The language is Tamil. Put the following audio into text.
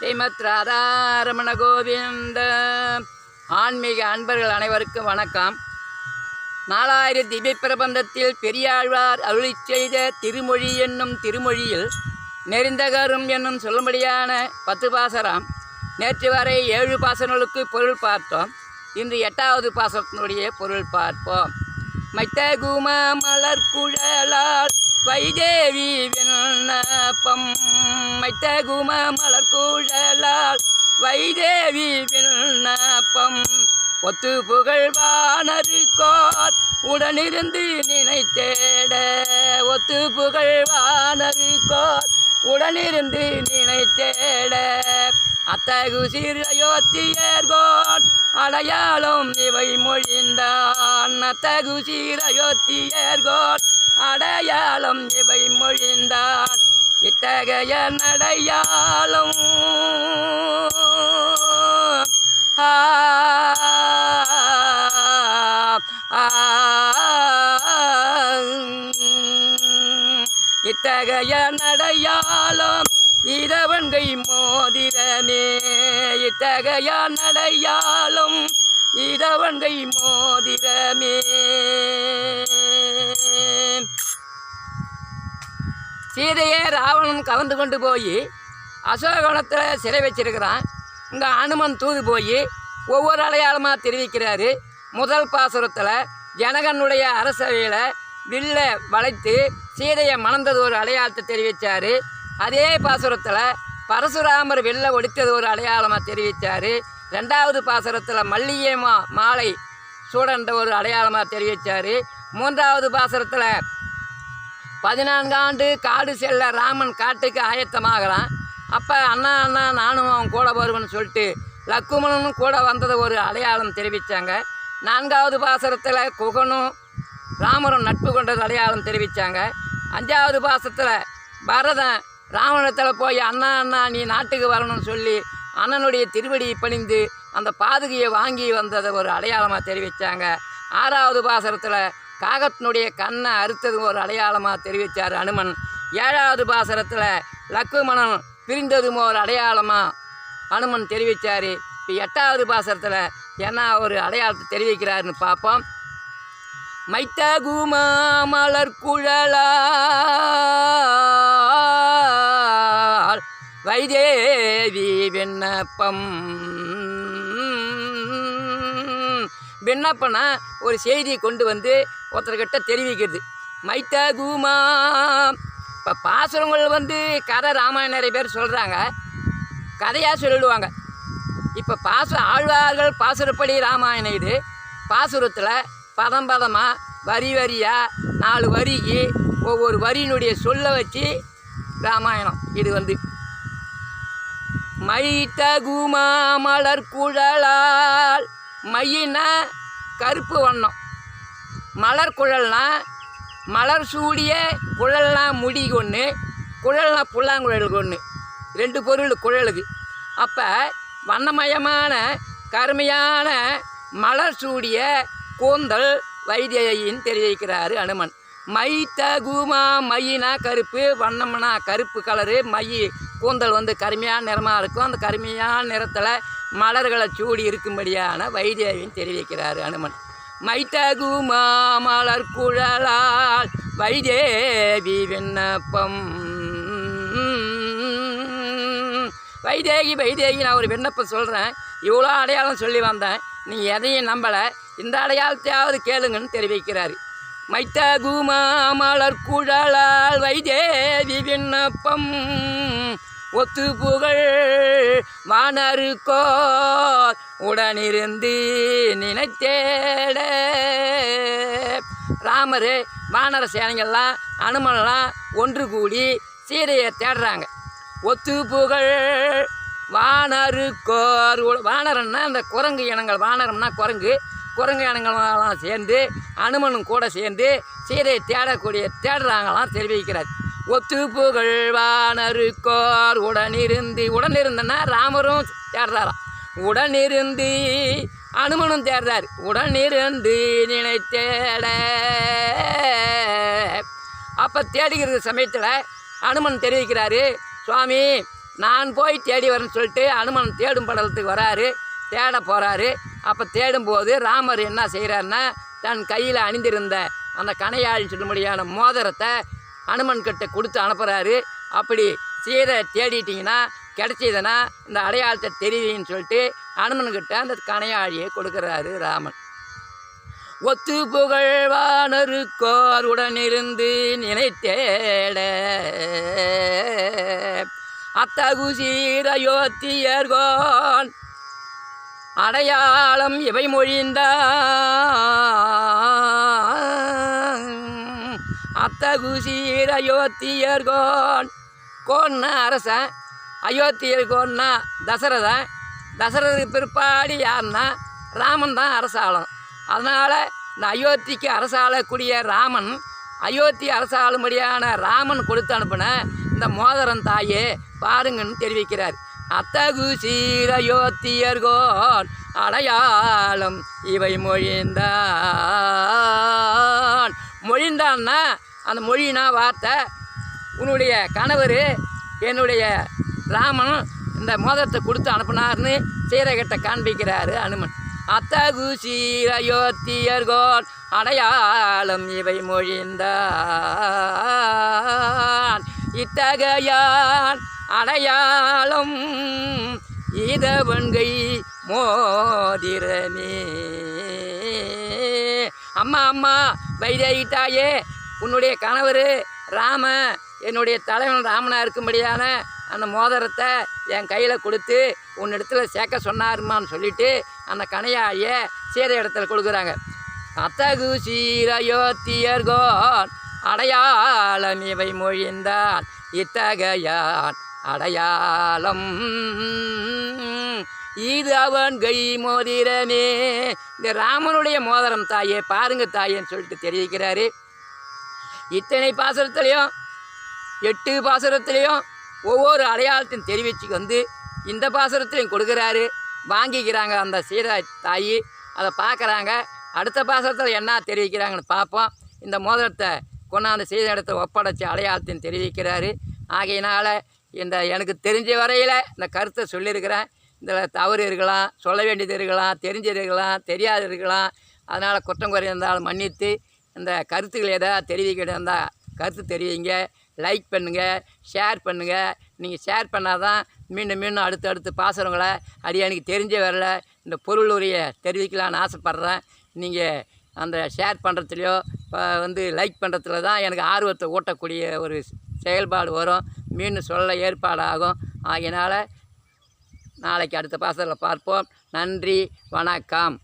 ஸ்ரீமத் ராதாரமண கோவிந்த. ஆன்மீக அன்பர்கள் அனைவருக்கும் வணக்கம். நாலாயிரம் திவ்ய பிரபந்தத்தில் பெரியாழ்வார் அருளி செய்த திருமொழி என்னும் திருமொழியில் நெறிந்தகரும் என்னும் சொல்லும்படியான பத்து பாசரம் நேற்று வரை ஏழு பாசனங்களுக்கு பொருள் பார்த்தோம். இன்று எட்டாவது பாசனத்தினுடைய பொருள் பார்ப்போம். மைத்தகும மலர் குழலால் வைதேவி விண்ணப்பம் மைத்தகும மலர் குழலால். வைதேவி விண்ணப்பம் ஒத்து புகழ்வானது கோர். உடனிருந்து நினைத்தேட ஒத்து புகழ்வானது கோர். உடனிருந்து நினைத்தேட அத்தகு சீரயோத்தியர்கோன் அடையாளம் இவை மொழிந்தான். அத்தகு சீரயோத்தியர்கோன் அடையாளம் இவை மொழிந்தான் இத்தகைய நடையாளம் இத்தகைய நடையாளம் இரவன்கை மோதிரமே இத்தகைய நடையாளம் இரவன்கை மோதிரமே சீதையை ராவணன் கலந்து கொண்டு போய் அசோகவனத்தில் சிறை வச்சிருக்கிறான். இங்கே அனுமன் தூது போய் ஒவ்வொரு அடையாளமாக தெரிவிக்கிறாரு. முதல் பாசுரத்தில் ஜனகனுடைய அரசவையில் வில்ல வளைத்து சீதையை மணந்தது ஒரு அடையாளத்தை தெரிவித்தார் அதே பாசுரத்தில் பரசுராமர் வெள்ள ஒடித்தது ஒரு அடையாளமாக தெரிவித்தார் ரெண்டாவது பாசுரத்தில் மல்லிகை மா மாலை சூடன்ற ஒரு அடையாளமாக தெரிவித்தார் மூன்றாவது பாசுரத்தில் பதினான்கு ஆண்டு காடு செல்ல ராமன் காட்டுக்கு ஆயத்தமாகிறான் அப்போ அண்ணா அண்ணா நானும் அவன் கூட வருவேன்னு சொல்லிட்டு லக்குமணனும் கூட வந்ததை ஒரு அடையாளம் தெரிவித்தாங்க நான்காவது பாசரத்தில் குகனும் ராமரும் நட்பு கொண்டது அடையாளம் தெரிவித்தாங்க அஞ்சாவது பாசத்தில் பரதன் ராவணத்தில் போய் அண்ணா அண்ணா நீ நாட்டுக்கு வரணும்னு சொல்லி அண்ணனுடைய திருவடியை பணிந்து அந்த பாதுகையை வாங்கி வந்ததை ஒரு அடையாளமாக தெரிவித்தாங்க ஆறாவது பாசரத்தில் காகத்தினுடைய கண்ணை அறுத்தது ஒரு அடையாளமாக தெரிவித்தார் அனுமன். ஏழாவது பாசரத்தில் லக்குமணன் பிரிந்ததும் ஒரு அடையாளமாக அனுமன் தெரிவித்தார் இப்போ எட்டாவது பாசரத்தில் என்ன ஒரு அடையாளத்தை தெரிவிக்கிறாருன்னு பார்ப்போம். மைத்தகுமா மலர் குழலால் வைதேவி விண்ணப்பம். விண்ணப்பம்னா ஒரு செய்தியை கொண்டு வந்து ஒருத்தர்கிட்ட தெரிவிக்கிறது. மைத்தகுமா. இப்போ பாசுரங்கள் வந்து கதை ராமாயணம் நிறைய பேர் சொல்கிறாங்க கதையாக சொல்லிடுவாங்க இப்போ பாசு ஆழ்வார்கள் பாசுரப்படி ராமாயணம் இது. பாசுரத்தில் பதம் பதமாக வரி வரியாக நாலு வரிக்கு ஒவ்வொரு வரியினுடைய சொல்ல வச்சு ராமாயணம் இது வந்து. மைத்தகுமா மலர் குழலால் மையினா கருப்பு வண்ணம். மலர் குழல்னா மலர் சூடிய குழல்னா முடி ஒன்று குழல்னா புல்லாங்குழலுக்கு ஒன்று ரெண்டு பொருள் குழலுக்கு. அப்போ வண்ணமயமான கருமையான மலர் சூடிய கூந்தல் வைத்தியின் தெரிவிக்கிறாரு அனுமன். மை தகுமா மையினா கருப்பு வண்ணம்னா கருப்பு கலரு மை கூந்தல் வந்து கருமையான நிறமாக இருக்கும். அந்த கருமையான நிறத்தில் மலர்களை சூடி இருக்கும்படியான வைத்தியின் தெரிவிக்கிறாரு அனுமன். மைத்தகுமா மலர் குழலால் வைதேவி விண்ணப்பம். வைதேகி வைதேகி நான் ஒரு விண்ணப்பம் சொல்கிறேன் இவ்வளோ அடையாளம் சொல்லி வந்தேன். நீ எதையும் நம்பலை. இந்த அடையாளத்தையாவது கேளுங்கன்னு தெரிவிக்கிறாரு. மைத்தகுமா மலர் குழலால் வைதேவி விண்ணப்பம். ஒத்து புகழ் வானருக்கோ உடனிருந்து நினைத்தேட. ராமர் வானர சேனைகள்லாம் அனுமன்லாம் ஒன்று கூடி சீதையை தேடுறாங்க. ஒத்து புகழ். வானருக்கோர் உ- வானரன்னா அந்த குரங்கு இனங்கள் வானரம்னா குரங்கு. குரங்கு இனங்கள்லாம் சேர்ந்து அனுமனும் கூட சேர்ந்து சீதையை தேடக்கூடிய தேடுறாங்களாம் தெரிவிக்கிறார். ஒத்து புகழ் வானருக்கோர் உடனிருந்து உடனிருந்தன்னா ராமரும் தேடுறாராம். உடனிருந்து அனுமனும் தேர்ந்தார். உடனிருந்து நினைத்தேட அப்போ தேடுகிற சமயத்தில் அனுமன் தெரிவிக்கிறாரு சுவாமி நான் போய் தேடி வரேன்னு சொல்லிட்டு அனுமன் தேடும் படலத்துக்கு வராரு தேட போகிறாரு அப்போ தேடும்போது ராமர் என்ன செய்கிறாருன்னா தன் கையில் அணிந்திருந்த அந்த கணையாழின்னு சொல்லும்படியான மோதிரத்தை அனுமன் கிட்ட கொடுத்து அனுப்புகிறாரு அப்படி சீதை தேடிட்டிங்கன்னா கிடச்சிதுன்னா இந்த அடையாளத்தை தெரியுதுன்னு சொல்லிட்டு அனுமன்கிட்ட அந்த கணையாழியை கொடுக்குறாரு ராமன். ஒத்து புகழ்வானருக்கோருடன் இருந்து நினைத்தேட. அத்தகு சீரயோத்தியர்கோன் அடையாளம் இவை மொழிந்த அத்தகு சீரயோத்தியர்கோன் கோன்ன அரசன் அயோத்தியர் கோன்னா தசரதன் தசரதுக்கு பிற்பாடு யாருன்னா ராமன் தான் அரசாளும். அதனால் இந்த அயோத்திக்கு அரசாளக்கூடிய ராமன் அயோத்தி அரசாளும்படியான ராமன் கொடுத்து அனுப்பின இந்த மோதரன் தாயே பாருங்கன்னு தெரிவிக்கிறார். அத்தகு சீரயோத்தியர்கோன் அடையாளம் இவை மொழிந்தான். மொழிந்தான்னா அந்த மொழினா வார்த்தை உன்னுடைய கணவர் என்னுடைய ராமன் இந்த மோதிரத்தை கொடுத்து அனுப்பினார்னு சீரகத்தை காண்பிக்கிறாரு அனுமன். அத்தகு சீரயோத்தியர்கோள் அடையாளம் இவை மொழிந்தான் இத்தகையான் அடையாளம் இதவன்கை மோதிரமே. அம்மா அம்மா வைதேகி உன்னுடைய கணவர் ராம என்னுடைய தலைவன் ராமனாக இருக்கும்படியான அந்த மோதிரத்தை என் கையில் கொடுத்து உன்னிடத்துல சேர்க்க சொன்னாருமான்னு சொல்லிட்டு அந்த கணையாழியை சீர இடத்துல கொடுக்குறாங்க. அத்தகு சீரயோத்தியர்கோன் அடையாளம் இவை மொழிந்தான் இத்தகையான் அடையாளம். இது அவன் கை மோதிரமே. இந்த ராமனுடைய மோதிரம் தாயே பாருங்க தாயேன்னு சொல்லிட்டு தெரிவிக்கிறாரு. இத்தனை பாசனத்துலேயும் எட்டு பாசுரத்துலேயும் ஒவ்வொரு அடையாளத்தையும் தெரிவித்து வந்து இந்த பாசுரத்துலையும் கொடுக்குறாரு. வாங்கிக்கிறாங்க அந்த சீதா தாயி. அதை பார்க்குறாங்க. அடுத்த பாசுரத்தில் என்ன தெரிவிக்கிறாங்கன்னு பார்ப்போம். இந்த மோதிரத்தை கொண்டாந்து செய்த இடத்த ஒப்படைச்சி அடையாளத்தையும் தெரிவிக்கிறாரு. ஆகையினால் இந்த எனக்கு தெரிஞ்ச வரையில் இந்த கருத்தை சொல்லியிருக்கிறேன். இதில் தவறு இருக்கலாம் சொல்ல வேண்டியது இருக்கலாம் தெரிஞ்சிருக்கலாம் தெரியாது இருக்கலாம். அதனால் குற்றம் குறை இருந்தாலும் மன்னித்து இந்த கருத்துக்கள் எதாவது தெரிவிக்கிட்டு இருந்தால் கருத்து தெரிவிங்க. லைக் பண்ணுங்கள் ஷேர் பண்ணுங்கள் நீங்கள் ஷேர் பண்ணால் தான் மீண்டும் மீண்டும் அடுத்து அடுத்து பாசுறவங்களை அது எனக்கு தெரிஞ்ச வரல இந்த பொருள் உரிய தெரிவிக்கலான்னு ஆசைப்பட்றேன். நீங்கள் அந்த ஷேர் பண்ணுறதுலையோ வந்து லைக் பண்ணுறதுல தான் எனக்கு ஆர்வத்தை ஊட்டக்கூடிய ஒரு செயல்பாடு வரும். மீண்டும் சொல்ல ஏற்பாடு ஆகும். ஆகையினால் நாளைக்கு அடுத்த பாசத்தில் பார்ப்போம். நன்றி வணக்கம்.